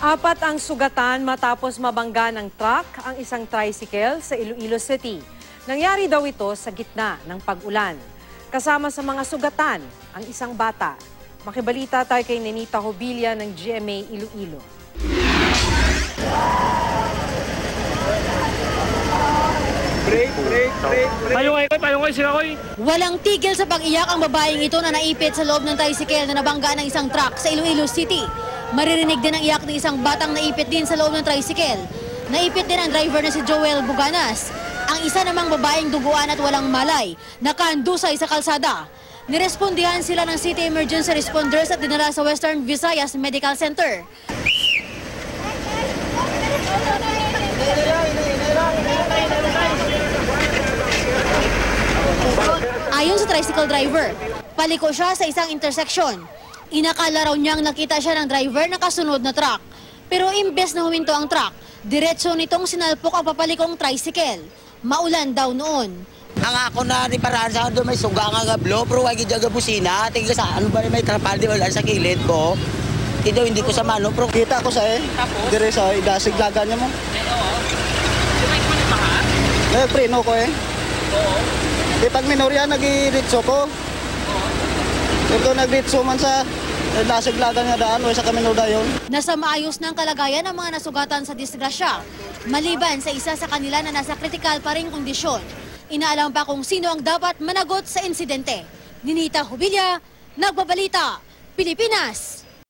Apat ang sugatan matapos mabangga ng truck ang isang tricycle sa Iloilo City. Nangyari daw ito sa gitna ng pag-ulan. Kasama sa mga sugatan ang isang bata. Makibalita tayo kay Nenita Hobilia ng GMA Iloilo. Break, break, break, break. Sila koy. Walang tigil sa pag-iyak ang babaeng ito na naipit sa loob ng tricycle na nabangga ng isang truck sa Iloilo City. Maririnig din ang iyak ng isang batang naipit din sa loob ng tricycle. Naipit din ang driver na si Joel Buganas. Ang isa namang babaeng duguan at walang malay, nakandusay sa kalsada. Nirespondihan sila ng City Emergency Responders at dinala sa Western Visayas Medical Center. Ayon sa tricycle driver, paliko siya sa isang intersection. Inakala raw niyang nakita siya ng driver na kasunod na truck. Pero imbes na huminto ang truck, diretso nitong sinalpok ang papalikong tricycle. Maulan daw noon. Ang ako na ni paraan sa doon may suga nga nga blo, pero wagi jaga busina. Tingga sa ano ba may trapal di wala sa kilid ko. Ito hindi ko sa mano, pero Kita ko sa eh. Dire sa idasig laga niya mo. Eh, preno ko eh. Di pag minorya, nag-ritso ko. Ito nag-ritso man sa idasig laga niya daan o sa kaminoda yun. Nasa maayos ng kalagayan ng mga nasugatan sa disgrasya. Maliban sa isa sa kanila na nasa kritikal pa rin kondisyon. Inaalam pa kung sino ang dapat managot sa insidente. Ninita Hubilia, Nagbabalita, Pilipinas.